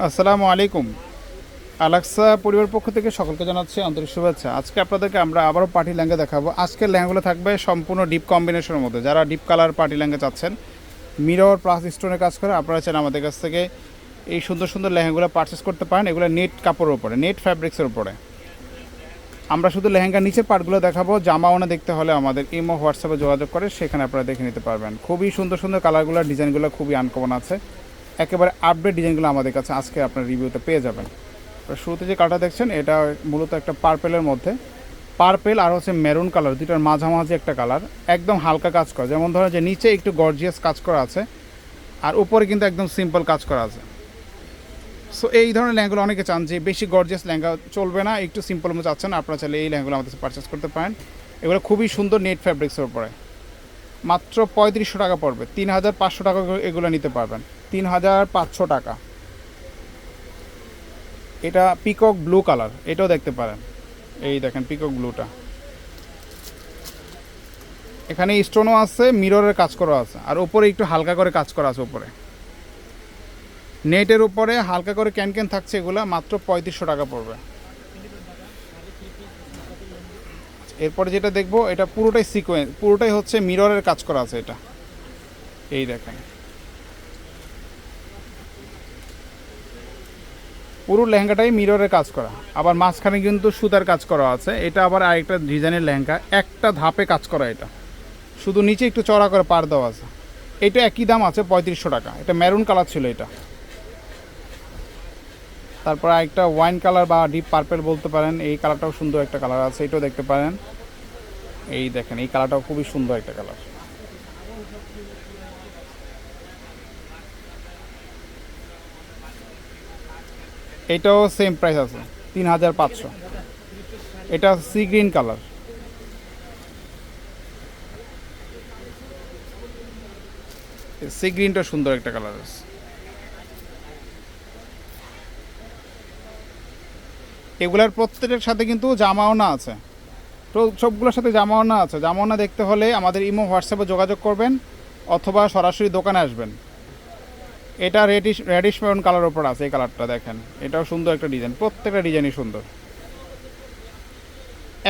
আসসালামু আলাইকুম। আলাক্সা পরিবার পক্ষ থেকে সকলকে জানাচ্ছি আন্তরিক শুভেচ্ছা। আজকে আপনাদেরকে আমরা আবারও পার্টি লেহেঙ্গা দেখাবো। আজকের লেহেঙ্গাগুলো থাকবে সম্পূর্ণ ডিপ কম্বিনেশনের মধ্যে। যারা ডিপ কালার পার্টি লেহেঙ্গা চাচ্ছেন, মিরর, প্লাস স্টোনের কাজ করে আপনারা চান আমাদের কাছ থেকে এই সুন্দর সুন্দর লেহেঙ্গাগুলো পারচেস করতে পারেন। এগুলো নেট কাপড়ের উপরে, নেট ফ্যাব্রিক্সের উপরে। আমরা শুধু লেহেঙ্গার নিচের পার্টগুলো দেখাবো। জামা ওনা দেখতে হলে আমাদের ইমো, হোয়াটসঅ্যাপে যোগাযোগ করে সেখানে আপনারা দেখে নিতে পারবেন। খুবই সুন্দর সুন্দর কালারগুলো, ডিজাইনগুলো খুবই আনকমন আছে। একেবারে আপডেট ডিজাইনগুলো আমাদের কাছে আজকে আপনার রিভিউতে পেয়ে যাবেন। শুরুতে যে কালারটা দেখছেন, এটা মূলত একটা পার্পেলের মধ্যে। পার্পেল আর হচ্ছে মেরুন কালার দুটার মাঝামাঝি একটা কালার একদম হালকা কাজ করা। যেমন ধরো যে নিচে একটু গর্জিয়াস কাজ করা আছে, আর উপরে কিন্তু একদম সিম্পল কাজ করা আছে। সো এই ধরনের লেহেঙ্গাগুলো অনেকে চান যে বেশি গর্জিয়াস ল্যাঙ্গা চলবে না, একটু সিম্পল মতো চাচ্ছেন, আপনারা চাইলে এই লেহেঙ্গাগুলো আমাদের পারচেস করতে পারেন। এগুলো খুবই সুন্দর নেট ফ্যাব্রিক্সের উপরে। মাত্র পঁয়ত্রিশশো টাকা পড়বে। তিন হাজার পাঁচশো টাকা এগুলো নিতে পারবেন। তিন হাজার পাঁচশো টাকা। এটা পিকক ব্লু কালার এটাও দেখতে পারেন। এই দেখেন পিকক ব্লুটা এখানে স্টোনও আছে মিররের কাজ করা আছে। আর উপরে একটু হালকা করে কাজ করা আছে উপরে। নেটের উপরে হালকা করে ক্যান ক্যান থাকছে এগুলো, মাত্র পঁয়ত্রিশশো টাকা পড়বে। এরপরে যেটা দেখব, এটা পুরোটাই সিকোয়েন্স পুরোটাই হচ্ছে মিররের কাজ করা আছে এটা। এই দেখেন। পুরো লেহেঙ্গাটাই মিররের কাজ করা। আবার মাঝখানে কিন্তু সুতার কাজ করা আছে। এটা আবার আরেকটা ডিজাইনের লেহেঙ্গা। একটা ধাপে কাজ করা এটা। শুধু নিচে একটু চড়া করে পার দেওয়া আছে। এটা একই দাম আছে পঁয়ত্রিশশো টাকা। এটা মেরুন কালার ছিল এটা। তারপর একটা ওয়াইন কালার বা ডিপ পার্পেল বলতে পারেন, এই কালারটাও সুন্দর একটা কালার আছে, এটাও দেখতে পারেন। এই দেখেন, এই কালারটাও খুবই সুন্দর একটা কালার এটাও সেম প্রাইস আছে, তিন হাজার পাঁচশো। এটা সি গ্রিন কালার সি গ্রিনটা সুন্দর একটা কালার আছে। এগুলার প্রত্যেকের সাথে কিন্তু জামাওনা আছে। সবগুলোর সাথে জামাওনা আছে। জামাওনা দেখতে হলে আমাদের ইমো, হোয়াটসঅ্যাপে যোগাযোগ করবেন অথবা সরাসরি দোকানে আসবেন। এটা রেডিশ রেডিশ মেরুন কালার ওপর আছে এই কালারটা দেখেন। এটাও সুন্দর একটা ডিজাইন প্রত্যেকটা ডিজাইনই সুন্দর।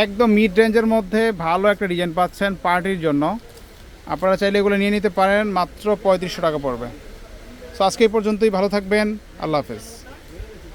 একদম মিড রেঞ্জের মধ্যে ভালো একটা ডিজাইন পাচ্ছেন পার্টির জন্য। আপনারা চাইলে এগুলো নিয়ে নিতে পারেন, মাত্র পঁয়ত্রিশশো টাকা পড়বে। সো আজকে এই পর্যন্তই, ভালো থাকবেন, আল্লাহ হাফেজ।